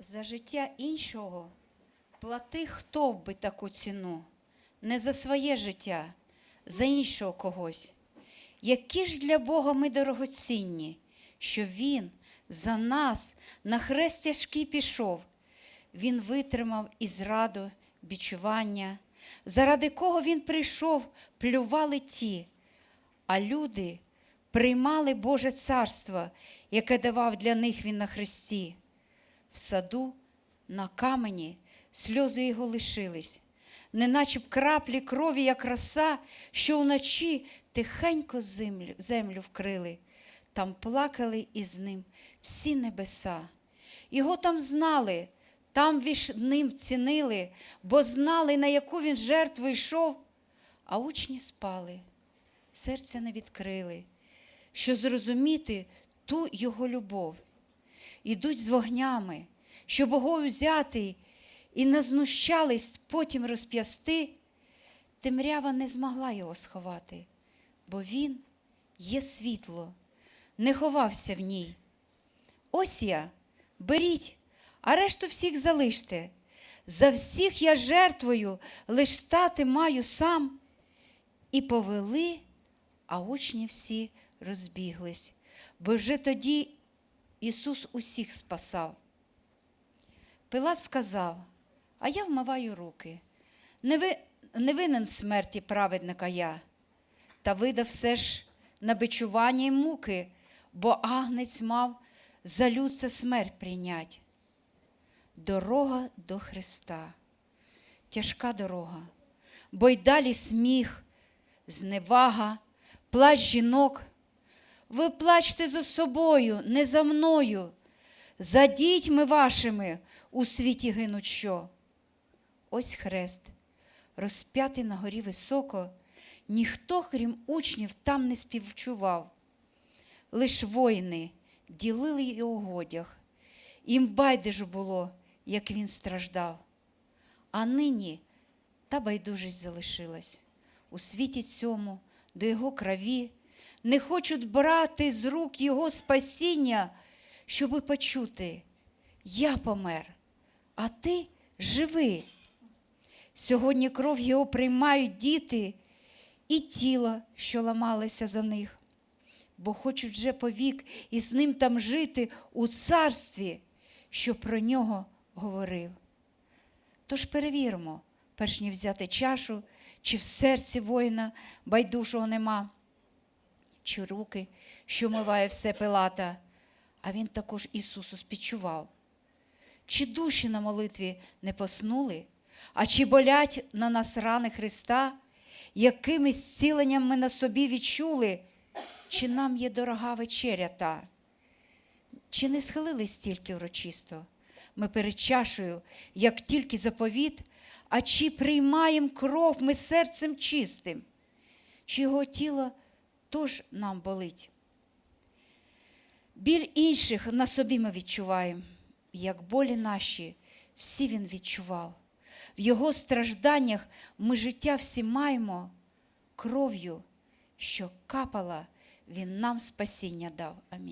За життя іншого плати хто би таку ціну, не за своє життя, за іншого когось. Які ж для Бога ми дорогоцінні, що Він за нас на хрест тяжкий пішов. Він витримав і зраду, бічування, заради кого він прийшов, плювали ті, а люди приймали Боже царство, яке давав для них він на хресті. В саду на камені сльози його лишились, неначе б краплі крові, як роса, що вночі тихенько землю, землю вкрили. Там плакали із ним всі небеса. Його там знали, там віж ним цінили, бо знали, на яку він жертву йшов, а учні спали, серця не відкрили, що зрозуміти ту його любов. Ідуть з вогнями, що Богов взятий, і назнущались потім розп'ясти, темрява не змогла його сховати, бо він є світло, не ховався в ній. Ось я, беріть, а решту всіх залиште. За всіх я жертвою лиш стати маю сам. І повели, а учні всі розбіглись, бо вже тоді Ісус усіх спасав. Пилат сказав, а я вмиваю руки. Не, ви, не винен в смерті праведника я, та видав все ж на бичування й муки, бо агнець мав за людце смерть прийнять. Дорога до Христа, тяжка дорога, бо й далі сміх, зневага, плач жінок. Ви плачте за собою, не за мною, за дітьми вашими у світі гинуть що. Ось хрест, розп'ятий на горі високо, ніхто, крім учнів, там не співчував. Лиш воїни ділили його одяг, їм байдуже було, як він страждав. А нині та байдужість залишилась у світі цьому, до його крові, не хочуть брати з рук його спасіння, щоби почути, я помер, а ти живи. Сьогодні кров його приймають діти і тіло, що ламалося за них, бо хочуть вже повік і з ним там жити у царстві, що про нього говорив. Тож перевіримо, перш ніж взяти чашу, чи в серці воїна байдужого нема, чи руки, що миває все Пилата, а він також Ісусу спідчував. Чи душі на молитві не поснули, а чи болять на нас рани Христа, яким зціленням ми на собі відчули, чи нам є дорога вечеря та? Чи не схилились тільки урочисто? Ми перед чашею, як тільки заповіт, а чи приймаємо кров ми серцем чистим, чи його тіло тож нам болить? Біль інших на собі ми відчуваємо, як болі наші, всі він відчував. В його стражданнях ми життя всі маємо кров'ю, що капала, він нам спасіння дав. Амінь.